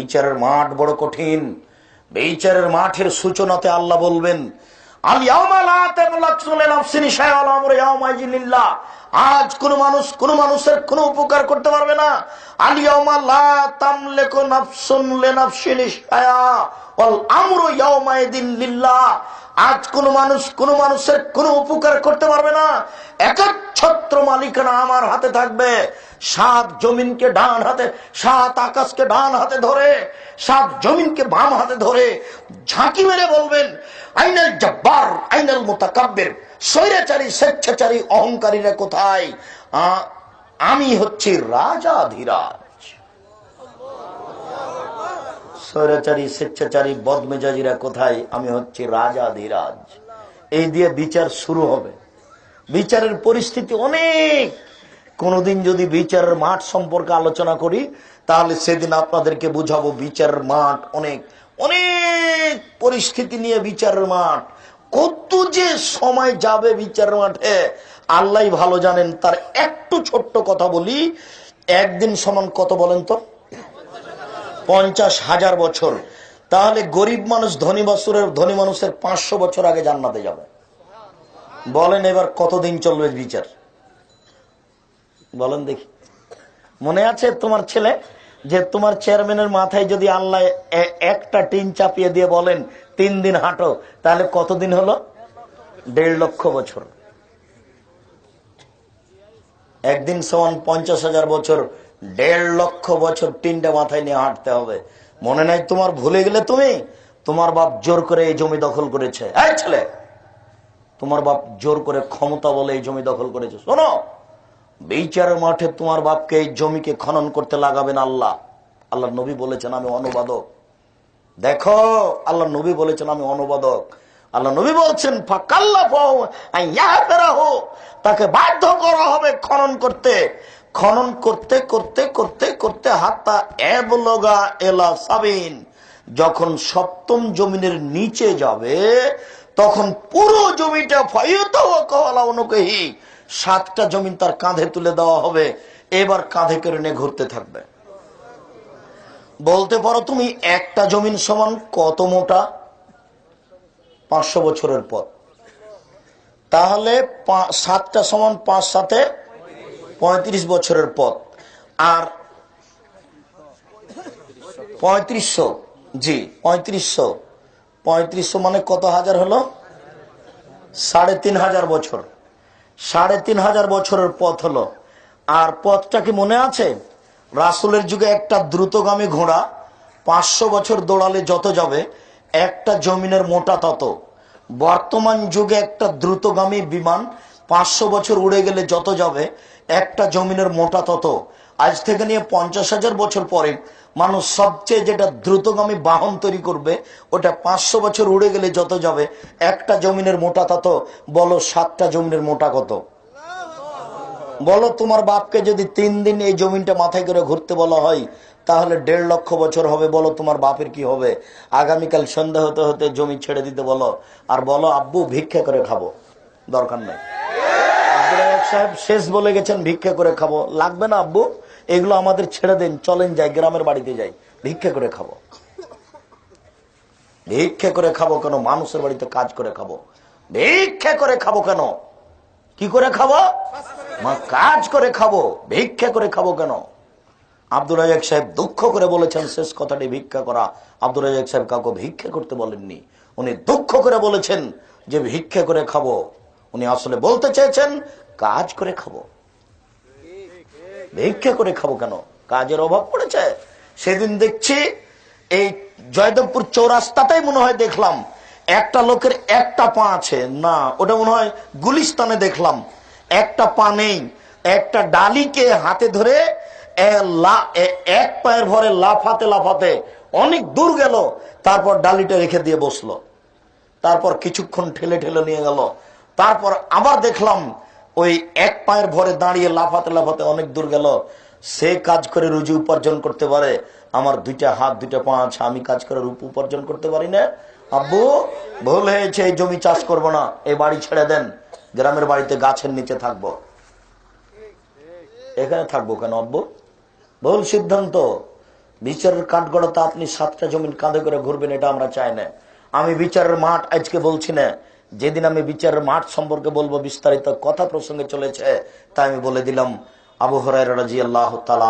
বিচারের মাঠ বড় কঠিন। বিচারের মাঠের সূচনাতে আল্লাহ বলবেন। আজ কোন মানুষ কোন মানুষের কোন উপকার করতে পারবে না। আজ কোন মানুষ, কোন মানুষের কোনো উপকার করতে পারবে না। একচ্ছত্র মালিকানা আমার হাতে থাকবে। সাত জমিনকে ডান হাতে, সাত আকাশকে ডান হাতে ধরে, সাত জমিনকে বাম হাতে ধরে ঝাঁকি মেরে বলবেন, আইনাল জব্বার, আইনাল মোতাকাব্যের স্বৈরাচারী, স্বেচ্ছাচারী, অহংকারীরা কোথায়? আমি হচ্ছি রাজা ধীরাজ স্বৈরাচারী স্বেচ্ছাচারী, বদমেজাজিরা কোথায়? আমি হচ্ছি রাজা ধীরাজ। এই দিয়ে বিচার শুরু হবে। বিচারের পরিস্থিতি অনেক। কোনদিন যদি বিচারের মাঠ সম্পর্কে আলোচনা করি, তাহলে সেদিন আপনাদেরকে বুঝাবো বিচারের মাঠ অনেক। অনেক পরিস্থিতি নিয়ে বিচারের মাঠ। কত যে সময় যাবে বিচারের মাঠে আল্লাহ ভালো জানেন, তার একটু ছোট্ট কথা বলি। একদিন সমান কত বলেন তো? পঞ্চাশ হাজার বছর, তাহলে গরিব মানুষ ধনী বছরের, ধনী মানুষের পাঁচশো বছর আগে জান্নাতে যাবে। বলেন এবার কতদিন চলবে বিচার? বলেন দেখি। মনে আছে তোমার ছেলে, যে তোমার চেয়ারম্যানের মাথায় যদি আল্লাহ একটা টিন চাপিয়ে দিয়ে বলেন, তিন দিন হাঁটো, তাহলে কতদিন হলো? দেড় লক্ষ বছর। একদিন সমান পঞ্চাশ হাজার বছর দেড় লক্ষ বছর তিনটা মাথায় নিয়ে হাঁটতে হবে। মনে নাই তোমার ভুলে গেলে তুমি? তোমার বাপ জোর করে এই জমি দখল করেছে। এই ছেলে! তোমার বাপ জোর করে ক্ষমতা বলে এই জমি দখল করেছে। শোনো! বিচারের মাঠে তোমার বাপকে এই জমিকে খনন করতে লাগাবেন আল্লাহ। আল্লাহ নবী বলেছেন, আমি অনুবাদক। দেখো, আল্লাহ নবী বলেছেন, আমি অনুবাদক। আল্লাহ নবী বলছেন তাকে বাধ্য করা হবে খনন করতে। খনন করতে করতে করতে করতে হাত্তা এবলগা এলা সাবিন। যখন সপ্তম জমিনের নিচে যাবে, তখন পুরো জমিটা অনুকহি। সাতটা জমিন তার কাঁধে তুলে দেওয়া হবে। এবার কাঁধে করে নিয়ে ঘুরতে থাকবে। বলতে পারো তুমি একটা জমিন সমান কত মোটা? পাঁচশো বছরের পর। তাহলে সাতটা সমান পাঁচ সাথে পঁয়ত্রিশ বছরের পথ। আর পঁয়ত্রিশশো, জি, পঁয়ত্রিশশো। পঁয়ত্রিশশো মানে কত হাজার হলো? সাড়ে তিন হাজার বছর। সাড়ে তিন হাজার বছরের পথ হলো। আর পথটা কি মনে আছে? রাসুলের যুগে একটা দ্রুতগামী ঘোড়া পাঁচশো বছর দৌড়ালে যত যাবে, একটা জমিনের মোটা তত। বর্তমান যুগে একটা দ্রুতগামী বিমান পাঁচশো বছর উড়ে গেলে যত যাবে, একটা জমিনের মোটা তত। আজ থেকে নিয়ে পঞ্চাশ হাজার বছর পরে মানুষ সবচেয়ে যেটা দ্রুতগামী বাহন তৈরি করবে, ওটা পাঁচশো বছর উড়ে গেলে যত যাবে, একটা জমিনের মোটা তত, বলো সাতটা জমিনের মোটা কত? বলো তোমার বাপকে যদি তিন দিন এই জমিনটা মাথায় করে ঘুরতে বলা হয়, তাহলে দেড় লক্ষ বছর হবে, বলো তোমার বাপের কি হবে? আগামীকাল সন্ধ্যা হতে হতে জমি ছেড়ে দিতে বলো, আর বলো, আব্বু, ভিক্ষা করে খাব। দরকার নেই। রাজাক সাহেব, শেষ বলে গেছেন, ভিক্ষা করে খাব। লাগবে না, আব্বু? এগুলো আমাদের ছেড়ে দেন, চলেন যাই, গ্রামের বাড়িতে যাই। ভিক্ষা করে খাব। ভিক্ষা করে খাব কেন? মানুষের বাড়িতে কাজ করে খাব। ভিক্ষা করে খাব কেন? কি করে খাব? কাজ করে খাব। ভিক্ষা করে খাব কেন? আব্দুল রাজাক সাহেব দুঃখ করে বলেছেন, শেষ কথাটি ভিক্ষা করা। আব্দুল রাজাক সাহেব কাউকে ভিক্ষা করতে বলেননি। উনি দুঃখ করে বলেছেন যে ভিক্ষা করে খাব। উনি আসলে বলতে চেয়েছেন কাজ করে খাব। ভিক্ষা করে খাব কেন? কাজের অভাব পড়েছে। সেদিন দেখছি এই জয়দেবপুর চৌরাস্তাটাই মনে হয় দেখলাম, একটা লোকের একটা পা আছে। না, ওটা মনে হয় গুলিস্তানে দেখলাম। একটা পা নেই। একটা ডালিকে হাতে ধরে এক পায়ের ভরে লাফাতে লাফাতে অনেক দূর গেল। তারপর ডালিটা রেখে দিয়ে বসল। তারপর কিছুক্ষণ ঠেলে ঠেলে নিয়ে গেল। তারপর আবার দেখলাম ওই এক পায়ের ভরে দাঁড়িয়ে লাফাতে লাফাতে অনেক দূর গেল। সে কাজ করে রুজি উপার্জন করতে পারে। আমার দুইটা হাত, দুইটা পা আছে, আমি কাজ করে রূপ উপার্জন করতে পারি না। আব্বু, ভুল হয়েছে, এই জমি চাষ করব না। এই বাড়ি ছেড়ে দেন। গ্রামের বাড়িতে গাছের নিচে থাকব। এখানে থাকব কেন আব্বু? ভুল সিদ্ধান্ত। বিচারের কাঠগড়াতে আপনি সাতটা জমিন কাঁধে করে ঘুরবেন, এটা আমরা চাই না। আমি বিচারের মাঠ আজকে বলছি না। যেদিন আমি বিচারের মাঠ সম্পর্কে বলব, বিস্তারিত কথা প্রসঙ্গে চলেছে, তাই আমি বলে দিলাম, আবু হরাই রাজি আল্লাহ তালা